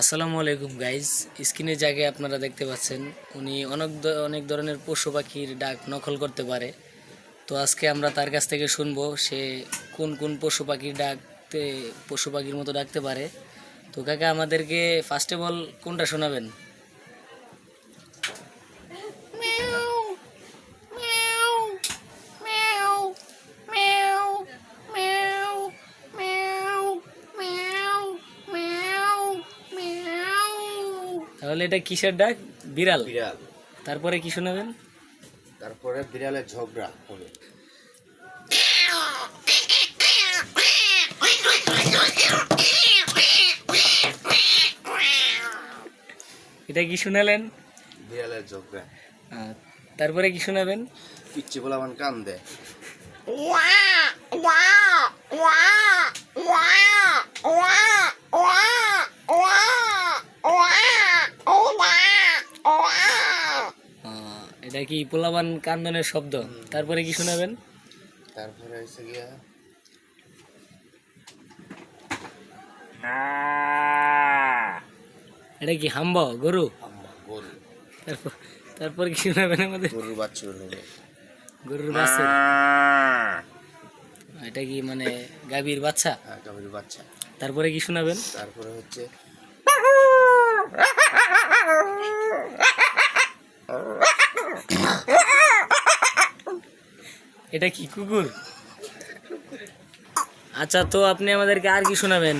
আসসালামু আলাইকুম গাইজ স্ক্রিনের জায়গায় আপনারা দেখতে পাচ্ছেন, উনি অনেক অনেক ধরনের পশু পাখির ডাক নকল করতে পারে। তো আজকে আমরা তার কাছ থেকে শুনব, সে কোন কোন পশু পাখির ডাকতে, পশু পাখির মতো ডাকতে পারে। তো কাকা, আমাদেরকে ফার্স্ট অফ অল কোনটা শোনাবেন? তাহলে এটা কিসের ডাক? বিড়াল। বিড়াল। তারপরে কি শোনাবেন? তারপরে বিড়ালের ঝগড়া হবে। এটা কি শোনালেন? বিড়ালের ঝগড়া। তারপরে কি শোনাবেন? পিচ্ছি বলে আমার কান দেয় আহ, এটা কি পোলাবান কান্দনের শব্দ? তারপরে কি শোনাবেন? তারপরে হয়েছে গিয়া এটা কি হাম্ব গরু? তারপর তারপরে কি শোনাবেন আমাদের? গরুর বাচ্চা গরুর বাচ্চা। এটা কি মানে গাভীর বাচ্চা? হ্যাঁ গাভীর বাচ্চা। তারপরে কি শোনাবেন? তারপরে হচ্ছে এটা কি কুকুর? আচ্ছা তো আপনি আমাদেরকে আর কি শোনাবেন?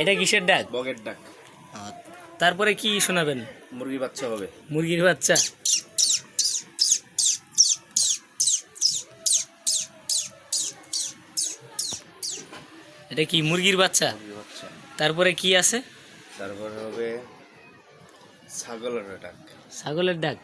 এটা কিসের ডাক? বগের ডাক। তারপরে কি শোনাবেন? মুরগি বাচ্চা হবে। মুরগির বাচ্চা। এটা কি মুরগির বাচ্চা? তারপরে কি আছে? তারপরে হবে ছাগলের ডাক। ছাগলের ডাক।